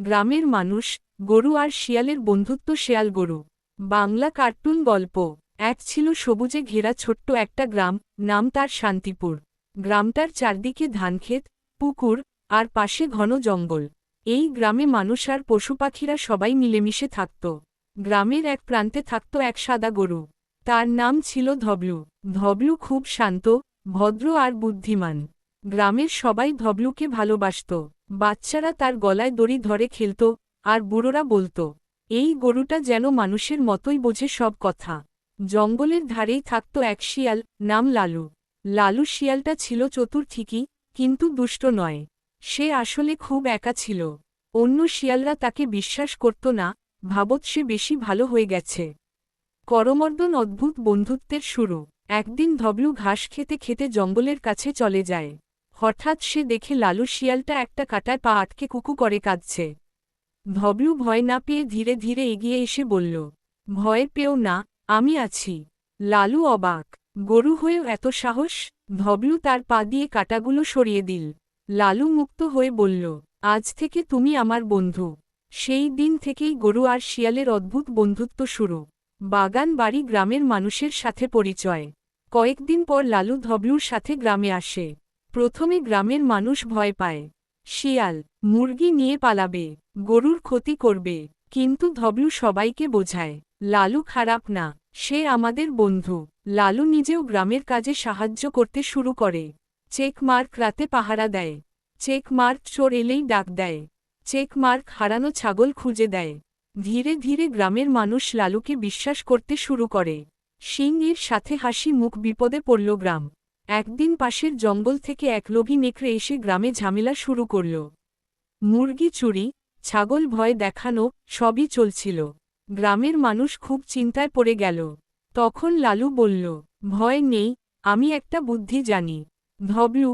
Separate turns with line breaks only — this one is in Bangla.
গ্রামের মানুষ, গরু আর শিয়ালের বন্ধুত্ব শেয়াল গরু। বাংলা কার্টুন গল্প। এক ছিল সবুজে ঘেরা ছোট্ট একটা গ্রাম, নাম তার শান্তিপুর। গ্রামটার চারদিকে ধানক্ষেত, পুকুর আর পাশে ঘন জঙ্গল। এই গ্রামে মানুষ আর পশুপাখিরা সবাই মিলেমিশে থাকত। গ্রামের এক প্রান্তে থাকত এক সাদা গরু। তার নাম ছিল ধবলু। ধবলু খুব শান্ত, ভদ্র আর বুদ্ধিমান। গ্রামের সবাই ধবলুকে ভালোবাসত। বাচ্চারা তার গলায় দড়ি ধরে খেলত, আর বুড়োরা বলত, এই গরুটা যেন মানুষের মতোই বোঝে সব কথা। জঙ্গলের ধারেই থাকত এক শিয়াল, নাম লালু। লালু শিয়ালটা ছিল চতুর ঠিকই, কিন্তু দুষ্ট নয়। সে আসলে খুব একা ছিল। অন্য শিয়ালরা তাকে বিশ্বাস করত না, ভাবত সে বেশি ভালো হয়ে গেছে। করমর্দন অদ্ভুত বন্ধুত্বের শুরু। একদিন ধবলু ঘাস খেতে খেতে জঙ্গলের কাছে চলে যায়। হঠাৎ সে দেখে লালু শিয়ালটা একটা কাটায় পা আটকে কুকু করে কাঁদছে। ধবলু ভয় না পেয়ে ধীরে ধীরে এগিয়ে এসে বলল, ভয় পেও না, আমি আছি। লালু অবাক, গরু হয়েও এত সাহস? ধবলু তার পা দিয়ে কাটাগুলো সরিয়ে দিল। লালু মুক্ত হয়ে বলল, আজ থেকে তুমি আমার বন্ধু। সেই দিন থেকেই গরু আর শিয়ালের অদ্ভুত বন্ধুত্ব শুরু। বাগান বাড়ি গ্রামের মানুষের সাথে পরিচয়। কয়েকদিন পর লালু ধবলুর সাথে গ্রামে আসে। প্রথমে গ্রামের মানুষ ভয় পায়। শিয়াল, মুরগি নিয়ে পালাবে, গরুর ক্ষতি করবে, কিন্তু ধবলু সবাইকে বোঝায়, লালু খারাপ না, সে আমাদের বন্ধু। লালু নিজেও গ্রামের কাজে সাহায্য করতে শুরু করে। চেকমার্ক রাতে পাহারা দেয়। চেকমার্ক চোর এলেই ডাক দেয়। চেকমার্ক হারানো ছাগল খুঁজে দেয়। ধীরে ধীরে গ্রামের মানুষ লালুকে বিশ্বাস করতে শুরু করে। সিং সাথে হাসি মুখ বিপদে পড়ল গ্রাম। একদিন পাশের জঙ্গল থেকে এক লোভী নেকড়ে এসে গ্রামে ঝামেলা শুরু করল। মুরগি চুরি, ছাগল ভয় দেখানো, সবই চলছিল। গ্রামের মানুষ খুব চিন্তায় পড়ে গেল। তখন লালু বলল, ভয় নেই, আমি একটা বুদ্ধি জানি। ধবলু